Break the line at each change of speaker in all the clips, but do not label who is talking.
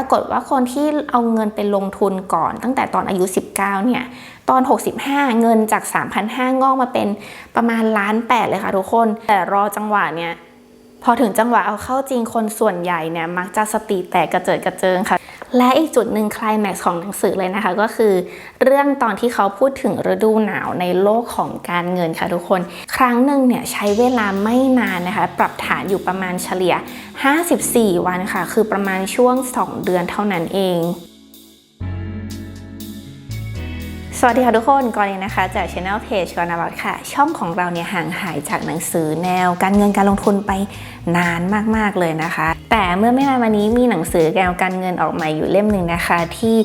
ปรากฏว่าคนที่เอาเงินไปลงทุนก่อนตั้งแต่ตอนอายุ 19 เนี่ย ตอน 65 เงินจาก 3,500งอกมาเป็นประมาณล้านแปดเลยค่ะทุกคน แต่รอจังหวะเนี่ย พอถึงจังหวะเอาเข้าจริงคนส่วนใหญ่เนี่ยมักจะสติแตกกระเจิดกระเจิงค่ะ และอีกจุดหนึ่งคลายแม็กซ์ของหนังสือเลยนะคะ ก็คือ เรื่องตอนที่เขาพูดถึงฤดูหนาวในโลกของการเงินค่ะทุกคน ครั้งหนึ่งเนี่ยใช้เวลาไม่นานนะคะ ปรับฐานอยู่ประมาณเฉลี่ย 54 วันค่ะ คือประมาณช่วง 2 เดือนเท่านั้นเอง สวัสดีค่ะทุกคนก่อนเลยนะคะจาก Channel Page กอนาบัตค่ะ ช่องของเราเนี่ยห่างหายจากหนังสือแนวการเงินการลงทุนไปนานมากๆเลยนะคะ แต่เมื่อไม่นานมานี้มีหนังสือแนวการเงินออกมาอยู่เล่มหนึ่งนะคะ ที่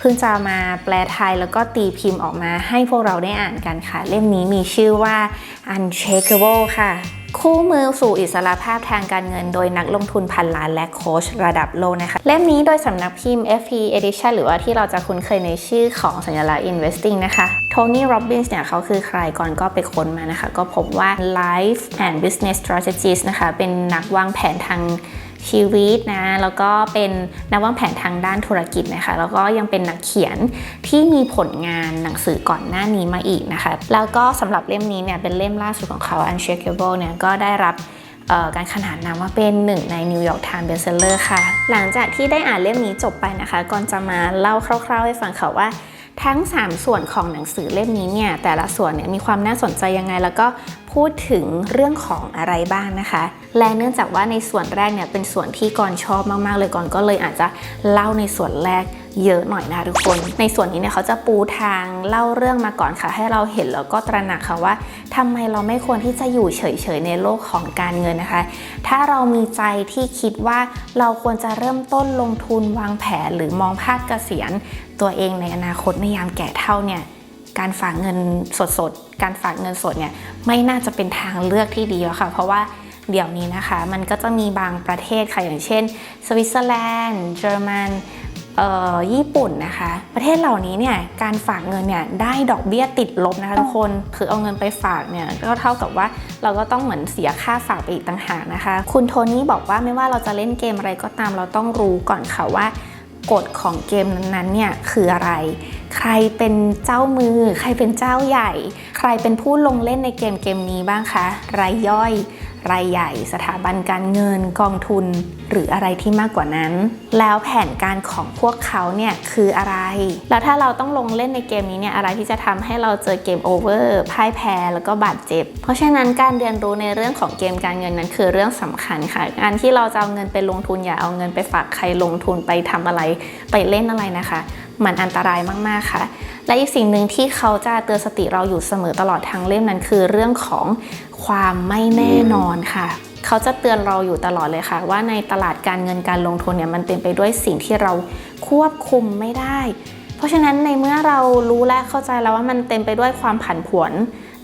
เพิ่งจะมาแปลไทยแล้วก็ตีพิมพ์ออกมาให้พวกเราได้อ่านกันค่ะ เล่มนี้มีชื่อว่า Unshakable ค่ะคู่มือสู่อิสรภาพทางการเงิน โดยนักลงทุนพันล้านและโค้ชระดับโลกนะคะ เล่มนี้โดยสำนักพิมพ์ FP Edition หรือว่าที่เราจะคุ้นเคยในชื่อของสัญลักษณ์ Investing นะคะโทนี่โรบินส์เนี่ยเขาคือใครก่อนก็ไปค้นมานะคะ ก็พบว่า Life and Business Strategist นะคะ เป็นนักวางแผนทาง ชีวิตนะแล้วก็เป็นนักวางแผนทางด้านธุรกิจนะคะ แล้วก็ยังเป็นนักเขียนที่มีผลงานหนังสือก่อนหน้านี้มาอีกนะคะ แล้วก็สำหรับเล่มนี้เนี่ยเป็นเล่มล่าสุดของเขา Unshakable เนี่ยก็ได้รับการขนานนามว่าเป็นหนึ่งใน New York Times Bestseller ค่ะ หลังจากที่ได้อ่านเล่มนี้จบไปนะคะ ก่อนจะมาเล่าคร่าวๆให้ฟังค่ะว่า ทั้ง 3 ส่วนของหนังสือเล่มนี้เนี่ยแต่ละส่วนเนี่ยมีความน่าสนใจยังไง แล้วก็พูดถึงเรื่องของอะไรบ้างนะคะ และเนื่องจากว่าในส่วนแรกเนี่ยเป็นส่วนที่กอนชอบมากๆ เลยก่อนก็เลยอาจจะเล่าในส่วนแรกเยอะหน่อยนะทุกคน ในส่วนนี้เนี่ยเขาจะปูทางเล่าเรื่องมาก่อนค่ะ ให้เราเห็นแล้วก็ตระหนักค่ะว่าทำไมเราไม่ควรที่จะอยู่เฉยๆในโลกของการเงินนะคะ ถ้าเรามีใจที่คิดว่าเราควรจะเริ่มต้นลงทุนวางแผนหรือมองภาพเกษียณ ตัวเองในอนาคตในยามแก่เท่าเนี่ยการฝากเงินสดๆการฝากเงินสดเนี่ยไม่น่าจะเป็นทางเลือกที่ดีแล้วค่ะ เพราะว่าเดี๋ยวนี้นะคะ มันก็จะมีบางประเทศค่ะอย่างเช่น สวิตเซอร์แลนด์เยอรมันเอ่อญี่ปุ่นนะคะ ประเทศเหล่านี้เนี่ยการฝากเงินเนี่ยได้ดอกเบี้ยติดลบนะคะทุกคนคือเอาเงินไปฝากเนี่ยก็เท่ากับว่าเราก็ต้องเหมือนเสียค่าฝากไปอีกต่างหากนะคะ คุณโทนี่บอกว่าไม่ว่าเราจะเล่นเกมอะไรก็ตามเราต้องรู้ก่อนค่ะว่า กฎของเกมนั้นๆเนี่ยคืออะไร ใครเป็นเจ้ามือ ใครเป็นเจ้าใหญ่ ใครเป็นผู้ลงเล่นในเกมเกมนี้บ้างคะ รายย่อย รายใหญ่ สถาบันการเงินกองทุน หรืออะไรที่มากกว่านั้น แล้วแผนการของพวกเขาเนี่ยคืออะไร แล้วถ้าเราต้องลงเล่นในเกมนี้เนี่ยอะไรที่จะทำให้เราเจอเกมโอเวอร์พ่ายแพ้แล้วก็บาดเจ็บ เพราะฉะนั้นการเรียนรู้ในเรื่องของเกมการเงินนั้นคือเรื่องสำคัญค่ะการที่เราจะเอาเงินไปลงทุนอย่าเอาเงินไปฝากใครลงทุนไปทำอะไร ไปเล่นอะไรนะคะ มันอันตรายมากๆค่ะ และอีกสิ่งหนึ่งที่เขาจะเตือนสติเราอยู่เสมอตลอดทางเล่มนั้นคือเรื่องของความไม่แน่นอนค่ะเขาจะเตือนเราอยู่ตลอดเลยค่ะ ว่าในตลาดการเงินการลงทุนเนี่ยมันเต็มไปด้วยสิ่งที่เราควบคุมไม่ได้ เพราะฉะนั้นในเมื่อเรารู้และเข้าใจแล้วว่ามันเต็มไปด้วยความผันผวน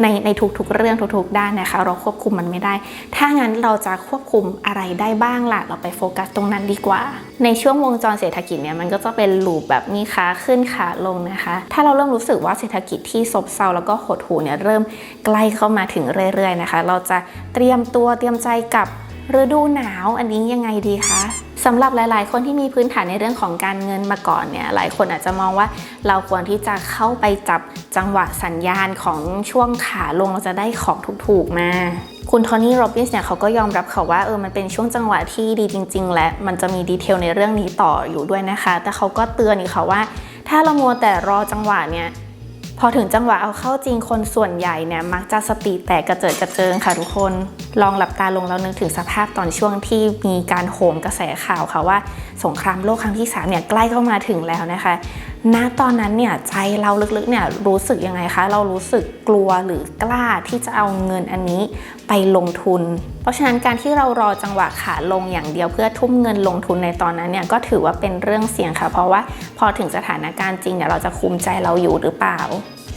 ในในทุกๆ เรื่องทุกๆ ด้านนะคะ เราควบคุมมันไม่ได้ ถ้างั้นเราจะควบคุมอะไรได้บ้างล่ะ เราไปโฟกัสตรงนั้นดีกว่า ในช่วงวงจรเศรษฐกิจเนี่ยมันก็จะเป็นลูปแบบนี้ขาขึ้นขาลงนะคะ ถ้าเราเริ่มรู้สึกว่าเศรษฐกิจที่ซบเซาแล้วก็หดหู่เนี่ยเริ่มใกล้เข้ามาถึงเรื่อยๆนะคะ เราจะเตรียมตัวเตรียมใจกับ ฤดูหนาวอันนี้ยังไงดีคะสำหรับหลาย ๆ คนที่มีพื้นฐานในเรื่องของการเงินมาก่อนเนี่ยหลายคนอาจจะมองว่าเราควรที่จะเข้าไปจับจังหวะสัญญาณของช่วงขาลงเราจะได้ของถูก ๆ มาคุณโทนี่โรบินส์เนี่ยเขาก็ยอมรับค่ะว่าเออมันเป็นช่วงจังหวะที่ดีจริง ๆ และมันจะมีดีเทลในเรื่องนี้ต่ออยู่ด้วยนะคะ แต่เขาก็เตือนอีกค่ะว่า ถ้าเรามัวแต่รอจังหวะเนี่ย พอถึงจังหวะเอาเข้าจริงคนส่วนใหญ่เนี่ยมักจะสติแตกกระเจิดกระเจิงค่ะทุกคน ลองหลับตาลงแล้วนึกถึงสภาพตอนช่วงที่มีการโหมกระแสข่าวค่ะว่า สงครามโลกครั้งที่3เนี่ยใกล้เข้ามาถึงแล้วนะคะ ณตอนนั้นเนี่ยใจเราลึกๆเนี่ยรู้สึกยังไงคะ เรารู้สึกกลัวหรือกล้าที่จะเอาเงินอันนี้ไปลงทุน เพราะฉะนั้นการที่เรารอจังหวะขาลงอย่างเดียวเพื่อทุ่มเงินลงทุนในตอนนั้นเนี่ยก็ถือว่าเป็นเรื่องเสี่ยงค่ะ เพราะว่าพอถึงสถานการณ์จริงเนี่ยเราจะคุมใจเราอยู่หรือเปล่า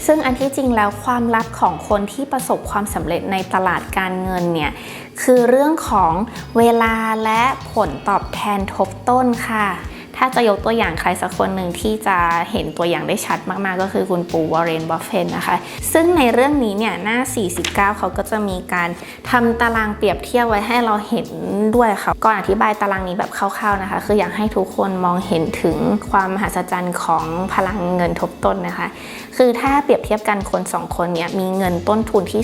ซึ่งอันที่จริงแล้วความลับของคนที่ประสบความสำเร็จในตลาดการเงินเนี่ยคือเรื่องของเวลาและผลตอบแทนทบต้นค่ะ ถ้าจะยกตัวอย่างใครสักคนหนึ่งที่จะเห็นตัวอย่างได้ชัดมากๆ ก็คือคุณปู่วอร์เรนบัฟเฟนนะคะ ซึ่งในเรื่องนี้เนี่ยหน้า 49 เขาก็จะมีการทำตารางเปรียบเทียบไว้ให้เราเห็นด้วยค่ะก่อนอธิบายตารางนี้แบบคร่าวๆนะคะ คืออยากให้ทุกคนมองเห็นถึงความมหัศจรรย์ของพลังเงินทบต้นนะคะ คือถ้าเปรียบเทียบกันคนสองคนเนี่ยมีเงินต้นทุนที่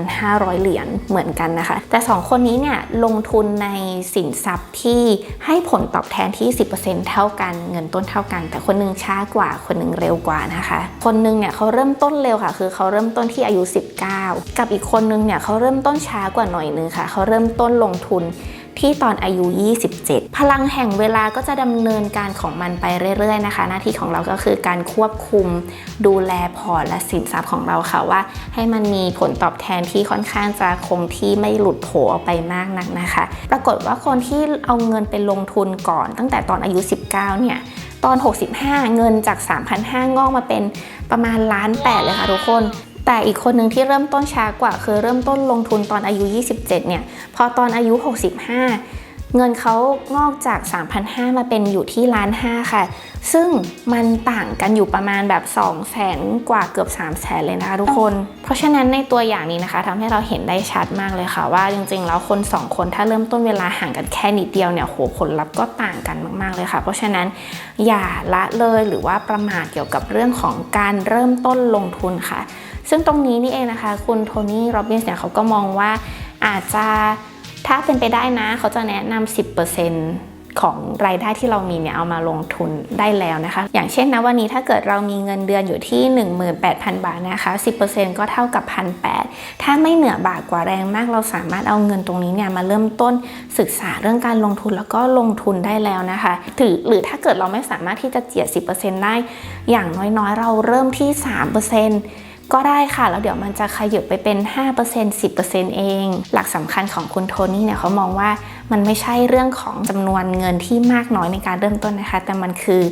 3,500 เหรียญเหมือนกันนะคะ แต่ 2 คนนี้เนี่ยลงทุนในสินทรัพย์ที่ให้ผลตอบแทนที่ 10%เท่ากัน เงินต้นเท่ากัน แต่คนหนึงช้ากว่าคนหนึงเร็วกว่านะคะ คนหนึงเนี่ยเขาเริ่มต้นเร็วค่ะ คือเขาเริ่มต้นที่อายุ 19 กับอีกคนหนึงเนี่ยเขาเริ่มต้นช้ากว่าหน่อยนึงค่ะ เขาเริ่มต้นลงทุน ที่ตอนอายุ 27 พลังแห่งเวลาก็จะดำเนินการของมันไปเรื่อยๆนะคะ หน้าที่ของเราก็คือการควบคุมดูแลพอร์ตและสินทรัพย์ของเราค่ะว่า ให้มันมีผลตอบแทนที่ค่อนข้างจะคงที่ไม่หลุดโผออกไปมากนักนะคะ ปรากฏว่าคนที่เอาเงินไปลงทุนก่อนตั้งแต่ตอนอายุ 19 เนี่ยตอน 65 เงินจาก 3,500 งอกมาเป็นประมาณล้านแปดเลยค่ะทุกคน แต่อีกคนหนึ่งที่เริ่มต้นช้ากว่า คือเริ่มต้นลงทุนตอนอายุ 27 เนี่ย พอตอนอายุ 65 เงินเขางอกจาก 3,500 มาเป็นอยู่ที่ล้านห้าค่ะ ซึ่งมันต่างกันอยู่ประมาณแบบ 2 0 0แสนกว่าเกือบ 3 0 0แสนเลยนะคะทุกคน เพราะฉะนั้นในตัวอย่างนี้นะคะทำให้เราเห็นได้ชัดมากเลยค่ะ ว่าจริงๆ แล้วคน 2 คนถ้าเริ่มต้นเวลาห่างกันแค่นิดเดียวเนี่ยโหผลลัพธ์ก็ต่างกันมากๆเลยค่ะ เพราะฉะนั้นอย่าละเลยหรือว่าประมาทเกี่ยวกับเรื่องของการเริ่มต้นลงทุนค่ะ ซึ่งตรงนี้นี่เองนะคะ คุณโทนี่โรบินส์เนี่ยเขาก็มองว่าอาจจะถ้าเป็นไปได้นะเขาจะแนะนำ10%ของรายได้ที่เรามีเนี่ยเอามาลงทุนได้แล้วนะคะ อย่างเช่นนะวันนี้ถ้าเกิดเรามีเงินเดือนอยู่ที่ 18,000 บาทนะคะ 10%ก็เท่ากับ1,800ถ้าไม่เหนือบากกว่าแรงมากเราสามารถเอาเงินตรงนี้เนี่ยมาเริ่มต้นศึกษาเรื่องการลงทุนแล้วก็ลงทุนได้แล้วนะคะ ถือหรือถ้าเกิดเราไม่สามารถที่จะเจียด 10%ได้ อย่างน้อยๆ เราเริ่มที่ 3% ก็ได้ค่ะ แล้วเดี๋ยวมันจะขยับไปเป็น 5% 10%เอง หลักสำคัญของคุณโทนี่เนี่ยเขามองว่ามันไม่ใช่เรื่องของจำนวนเงินที่มากน้อยในการเริ่มต้นนะคะ แต่มันคือ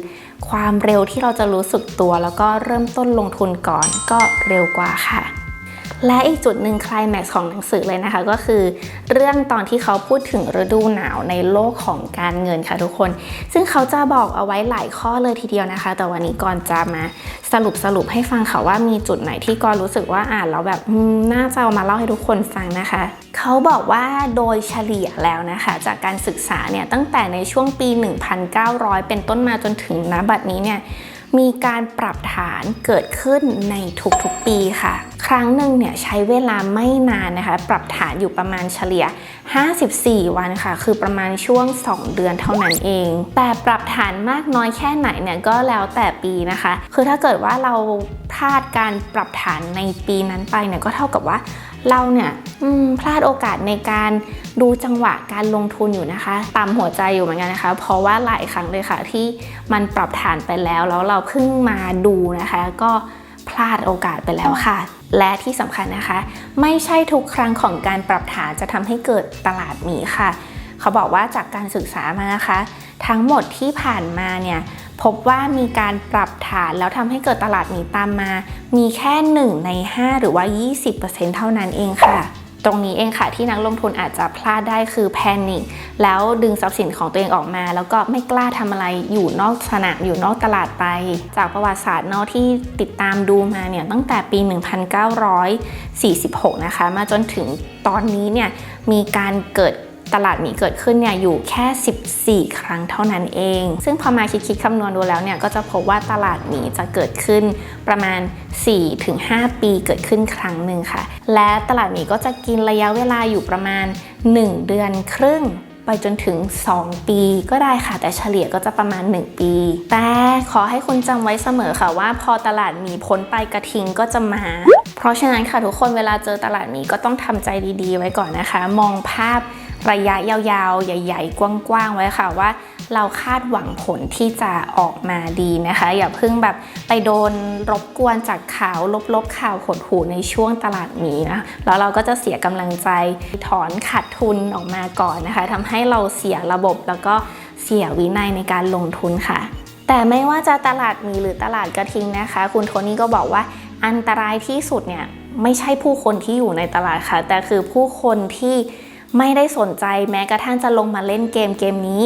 ความเร็วที่เราจะรู้สึกตัว แล้วก็เริ่มต้นลงทุนก่อนก็เร็วกว่าค่ะ และอีกจุดหนึ่งคลายแม็กซ์ของหนังสือเลยนะคะ ก็คือเรื่องตอนที่เขาพูดถึงฤดูหนาวในโลกของการเงินค่ะทุกคน ซึ่งเขาจะบอกเอาไว้หลายข้อเลยทีเดียวนะคะ แต่วันนี้ก่อนจะมาสรุปสรุปให้ฟังค่ะว่ามีจุดไหนที่กอนรู้สึกว่าอ่านแล้วแบบน่าจะเอามาเล่าให้ทุกคนฟังนะคะ เขาบอกว่าโดยเฉลี่ยแล้วนะคะ จากการศึกษาเนี่ยตั้งแต่ในช่วงปี 1900 เป็นต้นมาจนถึงณบัดนี้เนี่ย มีการปรับฐานเกิดขึ้นในทุกๆปีค่ะ ครั้งหนึ่งเนี่ยใช้เวลาไม่นานนะคะ ปรับฐานอยู่ประมาณเฉลี่ย 54 วันค่ะ คือประมาณช่วง 2 เดือนเท่านั้นเอง แต่ปรับฐานมากน้อยแค่ไหนเนี่ยก็แล้วแต่ปีนะคะ คือถ้าเกิดว่าเราพลาดการปรับฐานในปีนั้นไปเนี่ยก็เท่ากับว่า เราเนี่ยพลาดโอกาสในการดูจังหวะการลงทุนอยู่นะคะตามหัวใจอยู่เหมือนกันนะคะ เพราะว่าหลายครั้งเลยค่ะที่มันปรับฐานไปแล้ว แล้วเราเพิ่งมาดูนะคะ ก็พลาดโอกาสไปแล้วค่ะ และที่สำคัญนะคะ ไม่ใช่ทุกครั้งของการปรับฐานจะทำให้เกิดตลาดหมีค่ะ เขาบอกว่าจากการศึกษามานะคะ ทั้งหมดที่ผ่านมาเนี่ย พบว่ามีการปรับฐานแล้วทำให้เกิดตลาดหมีตามมา มีแค่ 1 ใน 5 หรือว่า 20%เท่านั้นเองค่ะ ตรงนี้เองค่ะที่นักลงทุนอาจจะพลาดได้คือแพนิคแล้วดึงทรัพย์สินของตัวเองออกมา แล้วก็ไม่กล้าทำอะไรอยู่นอกสนามอยู่นอกตลาดไป จากประวัติศาสตร์เนอะที่ติดตามดูมาเนี่ยตั้งแต่ปี 1946 นะคะ มาจนถึงตอนนี้เนี่ยมีการเกิด ตลาดหมีเกิดขึ้นเนี่ยอยู่แค่ 14 ครั้งเท่านั้นเอง ซึ่งพอมาคิดคิดคำนวณดูแล้วเนี่ยก็จะพบว่าตลาดหมีจะเกิดขึ้นประมาณ 4-5 ปีเกิดขึ้นครั้งหนึ่งค่ะ และตลาดหมีก็จะกินระยะเวลาอยู่ประมาณ 1 เดือนครึ่งไปจนถึง 2 ปีก็ได้ค่ะ แต่เฉลี่ยก็จะประมาณ 1 ปี แต่ขอให้คุณจำไว้เสมอค่ะว่าพอตลาดหมีพ้นไปกระทิงก็จะมา เพราะฉะนั้นค่ะทุกคนเวลาเจอตลาดหมีก็ต้องทำใจดีๆ ไว้ก่อนนะคะ มองภาพ ระยะยาวๆ ใหญ่ ๆ กว้างๆ ไว้ค่ะว่าเราคาดหวังผลที่จะออกมาดีนะคะ อย่าเพิ่งแบบไปโดนรบกวนจากข่าวลบๆ ข่าวหดหูในช่วงตลาดหมีนะแล้วเราก็จะเสียกำลังใจถอนขาดทุนออกมาก่อนนะคะทำให้เราเสียระบบแล้วก็เสียวินัยในการลงทุนค่ะ แต่ไม่ว่าจะตลาดหมีหรือตลาดกระทิงนะคะ คุณโทนี่ก็บอกว่าอันตรายที่สุดเนี่ยไม่ใช่ผู้คนที่อยู่ในตลาดค่ะ แต่คือผู้คนที่ ไม่ได้สนใจแม้กระทั่งจะลงมาเล่นเกมเกมนี้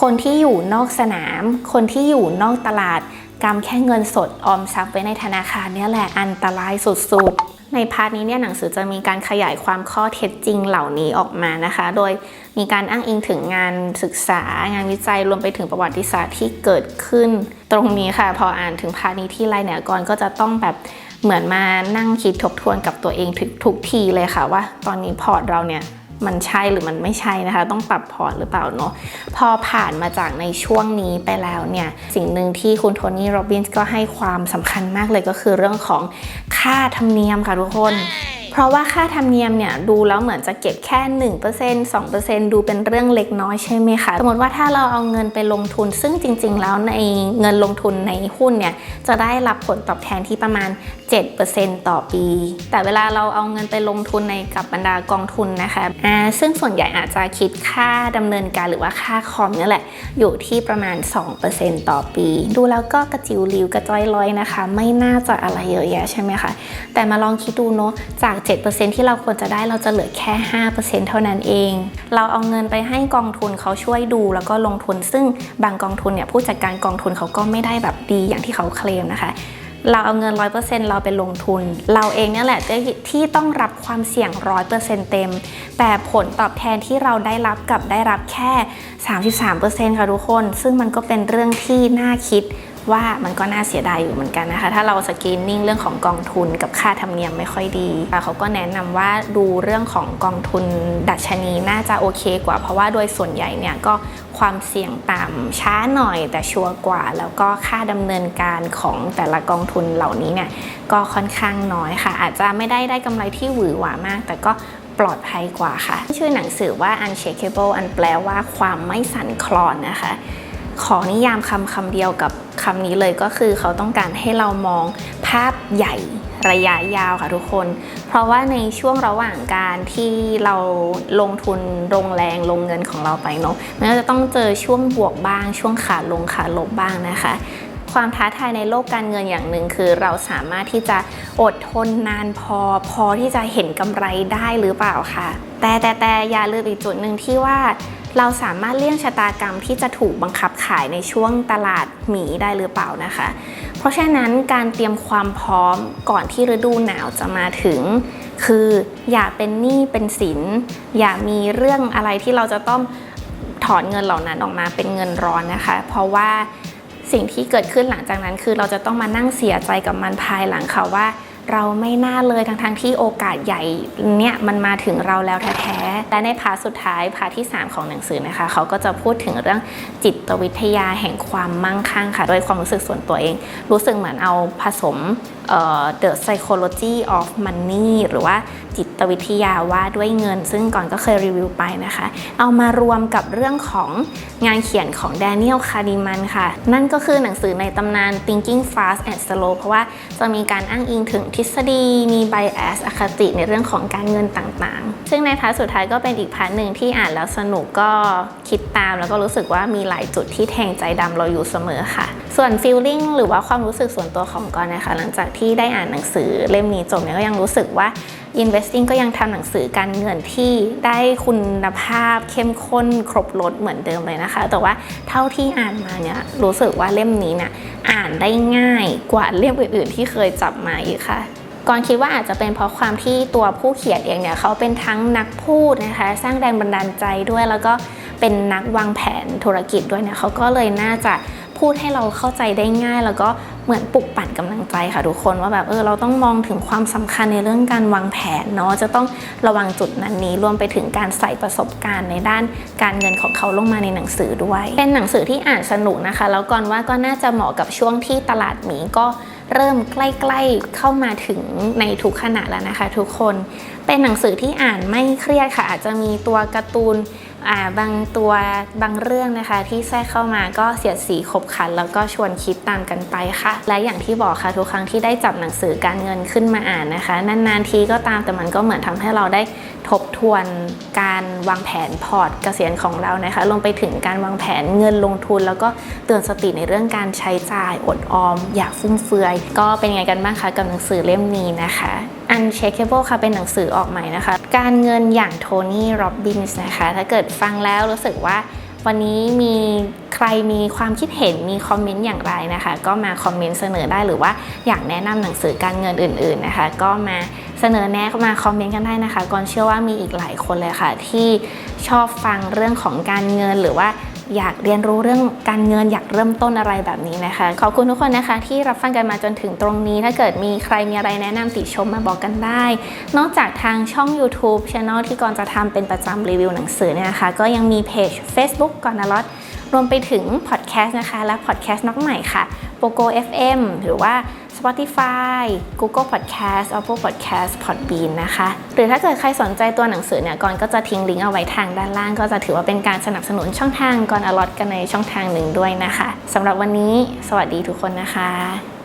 คนที่อยู่นอกสนาม คนที่อยู่นอกตลาดกำแค่เงินสดออมทรัพย์ไว้ในธนาคารเนี่ยแหละอันตรายสุดๆ ในพาร์ทนี้เนี่ยหนังสือจะมีการขยายความข้อเท็จจริงเหล่านี้ออกมานะคะ โดยมีการอ้างอิงถึงงานศึกษางานวิจัยรวมไปถึงประวัติศาสตร์ที่เกิดขึ้น ตรงนี้ค่ะ พออ่านถึงพาร์ทนี้ที่ไรเนี่ยก่อนก็จะต้องแบบเหมือนมานั่งคิดทบทวนกับตัวเองทุกทุกทีเลยค่ะว่า ตอนนี้พอร์ตเราเนี่ย มันใช่หรือมันไม่ใช่นะคะ ต้องปรับพอร์ตหรือเปล่าเนาะพอผ่านมาจากในช่วงนี้ไปแล้วเนี่ยสิ่งหนึ่งที่คุณโทนี่โรบินส์ก็ให้ความสำคัญมากเลยก็คือเรื่องของค่าธรรมเนียมค่ะทุกคน ราะว่าค่าธรรมเนียมเนี่ยดูแล้วเหมือนจะเก็บแค่ 1% 2%ดูเป็นเรื่องเล็กน้อยใช่ไหมคะ สมมติว่าถ้าเราเอาเงินไปลงทุน ซึ่งจริง ๆ แล้วในเงินลงทุนในหุ้นเนี่ยจะได้รับผลตอบแทนที่ประมาณ 7%ต่อปี แต่เวลาเราเอาเงินไปลงทุนในกับบรรดากองทุนนะคะอ่าซึ่งส่วนใหญ่อาจจะคิดค่าดำเนินการหรือว่าค่าคอมนี่แหละ อยู่ที่ประมาณ 2%ต่อปี ดูแล้วก็กระจิวริวกระจ้อยลอยนะคะ ไม่น่าจะอะไรเยอะแยะใช่ไหมคะ แต่มาลองคิดดูเนาะจาก7%ที่เราควรจะได้เราจะเหลือแค่ 5%เท่านั้นเอง เราเอาเงินไปให้กองทุนเขาช่วยดูแล้วก็ลงทุน ซึ่งบางกองทุนเนี่ยผู้จัดการกองทุนเขาก็ไม่ได้แบบดีอย่างที่เขาเคลมนะคะเราเอาเงิน 100%เราไปลงทุน เราเองเนี่ยแหละที่ต้องรับความเสี่ยง 100%เต็ม แต่ผลตอบแทนที่เราได้รับกับได้รับแค่ 33%ค่ะทุกคน ซึ่งมันก็เป็นเรื่องที่น่าคิด ว่ามันก็น่าเสียดายอยู่เหมือนกันนะคะ ถ้าเราสกรีนนิ่งเรื่องของกองทุนกับค่าธรรมเนียมไม่ค่อยดี เขาก็แนะนำว่าดูเรื่องของกองทุนดัชนีน่าจะโอเคกว่า เพราะว่าโดยส่วนใหญ่เนี่ยก็ความเสี่ยงต่ำช้าหน่อยแต่ชัวร์กว่า แล้วก็ค่าดำเนินการของแต่ละกองทุนเหล่านี้เนี่ยก็ค่อนข้างน้อยค่ะ อาจจะไม่ได้ได้กำไรที่หวือหวามาก แต่ก็ปลอดภัยกว่าค่ะ ชื่อหนังสือว่า unshakable อันแปลว่าความไม่สั่นคลอนนะคะ ขอนิยามคำคำเดียวกับคำนี้เลยก็คือเขาต้องการให้เรามองภาพใหญ่ระยะยาวค่ะทุกคน เพราะว่าในช่วงระหว่างการที่เราลงทุนลงแรงลงเงินของเราไปเนาะมันก็จะต้องเจอช่วงบวกบ้าง ช่วงขาลงขาลบบ้างนะคะ ความท้าทายในโลกการเงินอย่างหนึ่งคือ เราสามารถที่จะอดทนนานพอ พอที่จะเห็นกำไรได้หรือเปล่าค่ะ แต่แต่แต่อย่าลืมอีกจุดหนึ่งที่ว่า เราสามารถเลี่ยงชะตากรรมที่จะถูกบังคับขายในช่วงตลาดหมีได้หรือเปล่านะคะ เพราะฉะนั้นการเตรียมความพร้อมก่อนที่ฤดูหนาวจะมาถึง คืออย่าเป็นหนี้เป็นสิน อย่ามีเรื่องอะไรที่เราจะต้องถอนเงินเหล่านั้นออกมาเป็นเงินร้อนนะคะ เพราะว่าสิ่งที่เกิดขึ้นหลังจากนั้นคือเราจะต้องมานั่งเสียใจกับมันภายหลังค่ะว่า เราไม่น่าเลยทั้งๆทที่โอกาสใหญ่เนี่ยมันมาถึงเราแล้วแท้ๆ และในพาร์ทสุดท้ายพาร์ทที่ 3 ของหนังสือนะคะ เขาก็จะพูดถึงเรื่องจิตวิทยาแห่งความมั่งคั่งค่ะ โดยความรู้สึกส่วนตัวเอง รู้สึกเหมือนเอาผสม The Psychology of Money หรือว่าจิตวิทยาว่าด้วยเงิน ซึ่งก่อนก็เคยรีวิวไปนะคะ เอามารวมกับเรื่องของงานเขียนของ Daniel Kahneman ค่ะ นั่นก็คือหนังสือในตำนาน Thinking Fast and Slow เพราะว่าจะมีการอ้างอิงถึงทฤษฎีมี bias อคติในเรื่องของการเงินต่างๆ ซึ่งในพาร์ทสุดท้ายก็เป็นอีกพาร์ทหนึ่งที่อ่านแล้วสนุกก็คิดตาม แล้วก็รู้สึกว่ามีหลายจุดที่แทงใจดำเราอยู่เสมอค่ะ ส่วน feeling หรือว่าความรู้สึกส่วนตัวของกอนนะคะหลังจากที่ได้อ่านหนังสือเล่มนี้จบเนี่ยก็ยังรู้สึกว่า Investing ก็ยังทำหนังสือการเงินที่ได้คุณภาพเข้มข้นครบรสเหมือนเดิมเลยนะคะ แต่ว่าเท่าที่อ่านมาเนี่ยรู้สึกว่าเล่มนี้เนี่ยอ่านได้ง่ายกว่าเล่มอื่นๆ ที่เคยจับมาอีกค่ะก่อนคิดว่าอาจจะเป็นเพราะความที่ตัวผู้เขียนเองเนี่ยเขาเป็นทั้งนักพูดนะคะ สร้างแรงบันดาลใจด้วยแล้วก็เป็นนักวางแผนธุรกิจด้วยเนี่ยเขาก็เลยน่าจะ พูดให้เราเข้าใจได้ง่าย แล้วก็เหมือนปลุกปั่นกำลังใจค่ะทุกคนว่าแบบเออเราต้องมองถึงความสำคัญในเรื่องการวางแผนเนาะจะต้องระวังจุดนั้นนี้รวมไปถึงการใส่ประสบการณ์ในด้านการเงินของเขาลงมาในหนังสือด้วย เป็นหนังสือที่อ่านสนุกนะคะ แล้วก่อนว่าก็น่าจะเหมาะกับช่วงที่ตลาดหมีก็เริ่มใกล้ๆเข้ามาถึงในทุกขณะแล้วนะคะ ทุกคนเป็นหนังสือที่อ่านไม่เครียดค่ะอาจจะมีตัวการ์ตูน บางตัวบางเรื่องนะคะ ที่แทรกเข้ามาก็เสียดสีขบขัน แล้วก็ชวนคิดตามกันไปค่ะ และอย่างที่บอกค่ะทุกครั้งที่ได้จับหนังสือการเงินขึ้นมาอ่านนะคะ นานๆทีก็ตามแต่มันก็เหมือนทำให้เราได้ทบทวนการวางแผนพอร์ตเกษียณของเรานะคะลงไปถึงการวางแผนเงินลงทุน แล้วก็เตือนสติในเรื่องการใช้จ่ายอดออม อย่าฟุ่มเฟือย ก็เป็นไงกันบ้างคะกับหนังสือเล่มนี้นะคะ Unshakable ค่ะ เป็นหนังสือออกใหม่นะคะ การเงินอย่างโทนี่ โรบบินส์นะคะ ถ้าเกิดฟังแล้วรู้สึกว่าวันนี้มีใครมีความคิดเห็นมีคอมเมนต์อย่างไรนะคะ ก็มาคอมเมนต์เสนอได้หรือว่าอยากแนะนำหนังสือการเงินอื่น ๆนะคะ ก็มาเสนอแนะมาคอมเมนต์กันได้นะคะก่อนเชื่อว่ามีอีกหลายคนเลยค่ะ ที่ชอบฟังเรื่องของการเงินหรือว่า อยากเรียนรู้เรื่องการเงินอยากเริ่มต้นอะไรแบบนี้นะคะ ขอบคุณทุกคนนะคะ ที่รับฟังกันมาจนถึงตรงนี้ ถ้าเกิดมีใครมีอะไรแนะนำติชมมาบอกกันได้ นอกจากทางช่อง YouTube Channel ที่ก่อนจะทำเป็นประจำรีวิวหนังสือเนี่ยนะคะ ก็ยังมีเพจ Facebook ก่อนนะลอตรวมไปถึงพอดแคสต์นะคะ และพอดแคสต์น้องใหม่ค่ะ p o g o FM หรือว่า Spotify Google Podcast Apple Podcast Podbean นะคะ หรือถ้าเกิดใครสนใจตัวหนังสือเนี่ยก่อนก็จะทิ้งลิงก์เอาไว้ทางด้านล่าง ก็จะถือว่าเป็นการสนับสนุนช่องทางก่อนอลอตกันในช่องทางหนึ่งด้วยนะคะสำหรับวันนี้ สวัสดีทุกคนนะคะ